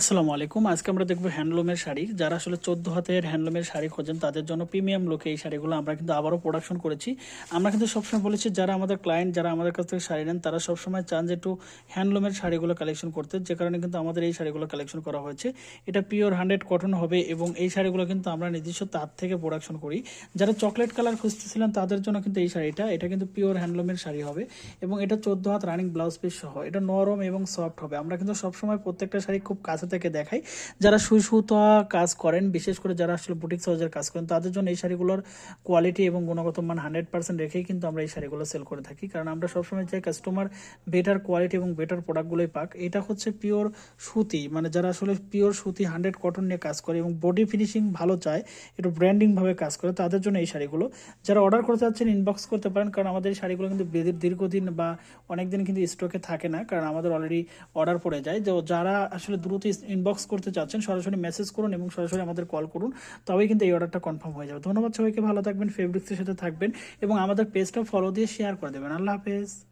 আসসালামু আলাইকুম। আজকে আমরা দেখব হ্যান্ডলুমের শাড়ি। যারা আসলে চোদ্দ হাতের হ্যান্ডলুমের শাড়ি খোঁজেন, তাদের জন্য প্রিমিয়াম লোকে এই শাড়িগুলো আমরা কিন্তু আবারও প্রোডাকশন করেছি। আমরা কিন্তু সবসময় বলেছি, যারা আমাদের ক্লায়েন্ট যারা আমাদের কাছ থেকে শাড়ি নেন, তারা সবসময় চান যে একটু হ্যান্ডলুমের শাড়িগুলো কালেকশন করতে। যে কারণে কিন্তু আমাদের এই শাড়িগুলো কালেকশন করা হয়েছে। এটা পিওর হান্ড্রেড কটন হবে এবং এই শাড়িগুলো কিন্তু আমরা নিজস্ব তার থেকে প্রোডাকশন করি। যারা চকলেট কালার খুঁজতেছিলেন, তাদের জন্য কিন্তু এই শাড়িটা, এটা কিন্তু পিওর হ্যান্ডলুমের শাড়ি হবে এবং এটা চোদ্দ হাত রানিং ব্লাউজ পিস সহ। এটা নরম এবং সফট হবে। আমরা কিন্তু সবসময় প্রত্যেকটা শাড়ি খুব কাছে থেকে দেখাই। যারা সুই সুতা কাজ করেন, বিশেষ করে যারা আসলে বুটিক সাউজের কাজ করেন, তাদের জন্য এই শাড়িগুলোর কোয়ালিটি এবং গুণগত মান হান্ড্রেড পার্সেন্ট রেখেই কিন্তু আমরা এই শাড়িগুলো সেল করে থাকি। কারণ আমরা সবসময় চাই কাস্টমার বেটার কোয়ালিটি এবং বেটার প্রোডাক্টগুলোই পাক, এটা হচ্ছে পিওর সুতি। মানে যারা আসলে পিওর সুতি হান্ড্রেড কটন নিয়ে কাজ করে এবং বডি ফিনিশিং ভালো চায়, একটু ব্র্যান্ডিংভাবে কাজ করে, তাদের জন্য এই শাড়িগুলো। যারা অর্ডার করতে চাচ্ছেন ইনবক্স করতে পারেন, কারণ আমাদের এই শাড়িগুলো কিন্তু দীর্ঘ- দীর্ঘদিন বা অনেক দিন কিন্তু স্টকে থাকে না, কারণ আমাদের অলরেডি অর্ডার পড়ে যায়। তো যারা আসলে দ্রুত ইনবক্স করতে চাচ্ছেন সরাসরি মেসেজ করুন এবং সরাসরি আমাদের কল করুন, তবেই কিন্তু এই অর্ডারটা কনফার্ম হয়ে যাবে। ধন্যবাদ সবাইকে, ভালো থাকবেন ফেব্রিক্সের সাথে থাকবেন এবং আমাদের পেজটা ফলো দিয়ে শেয়ার করে দেবেন। আল্লাহ হাফেজ।